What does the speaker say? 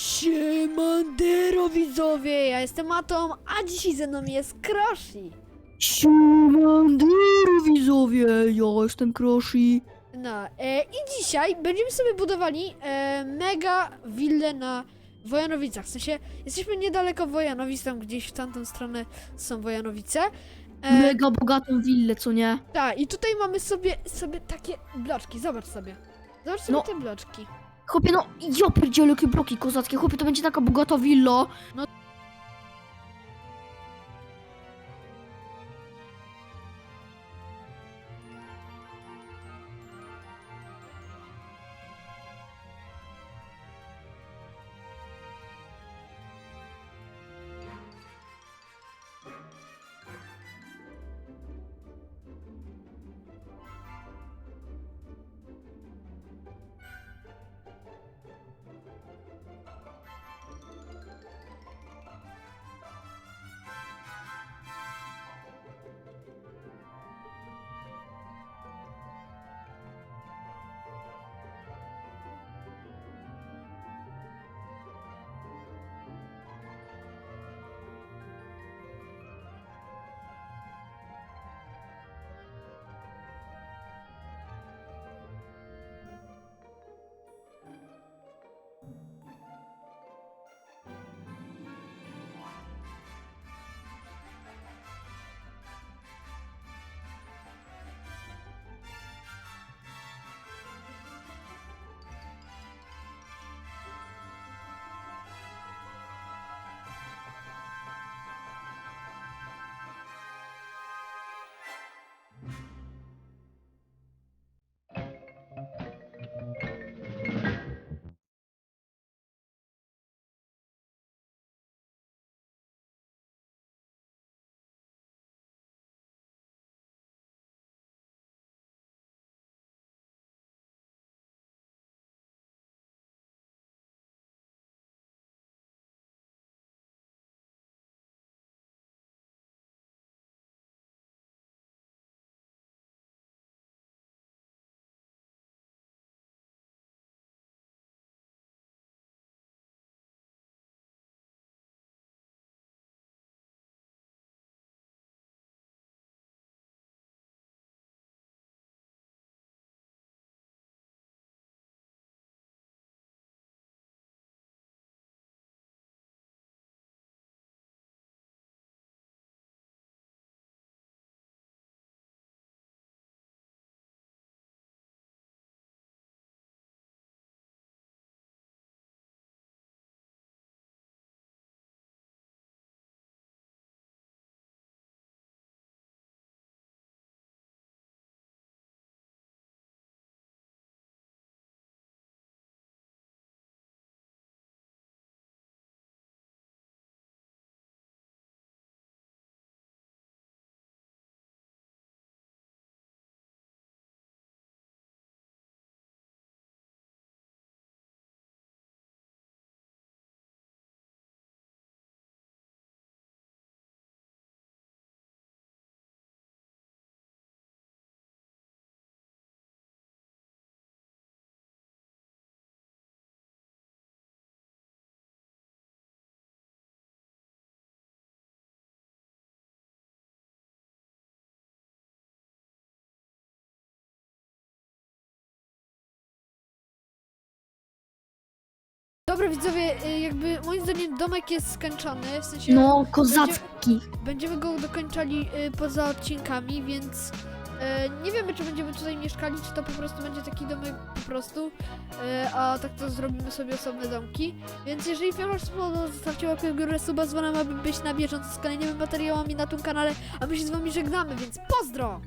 Siemandero widzowie, ja jestem Atom, a dzisiaj ze mną jest Kroshi. Siemandero widzowie, ja jestem Kroshi. No, e, i dzisiaj będziemy sobie budowali e, mega willę na Wojanowicach. W sensie, jesteśmy niedaleko Wojanowic, tam gdzieś w tamtą stronę są Wojanowice. E, Mega bogatą willę, co nie? tak, i tutaj mamy sobie, sobie takie bloczki, zobacz sobie. Zobacz sobie No. te bloczki. Chłopie, no ja pierdzielę, jakie bloki kozackie, chłopie, to będzie taka bogata willa. Dobra widzowie, y, jakby moim zdaniem domek jest skończony, w sensie No, kozacki. będziemy go dokończali y, poza odcinkami, więc y, nie wiemy czy będziemy tutaj mieszkali, czy to po prostu będzie taki domek po prostu, a tak to zrobimy sobie osobne domki. Więc jeżeli wam się spodobał, zostawcie łapkę w górę, suba z aby być na bieżąco z kolejnymi materiałami na tym kanale, a my się z wami żegnamy, więc pozdro!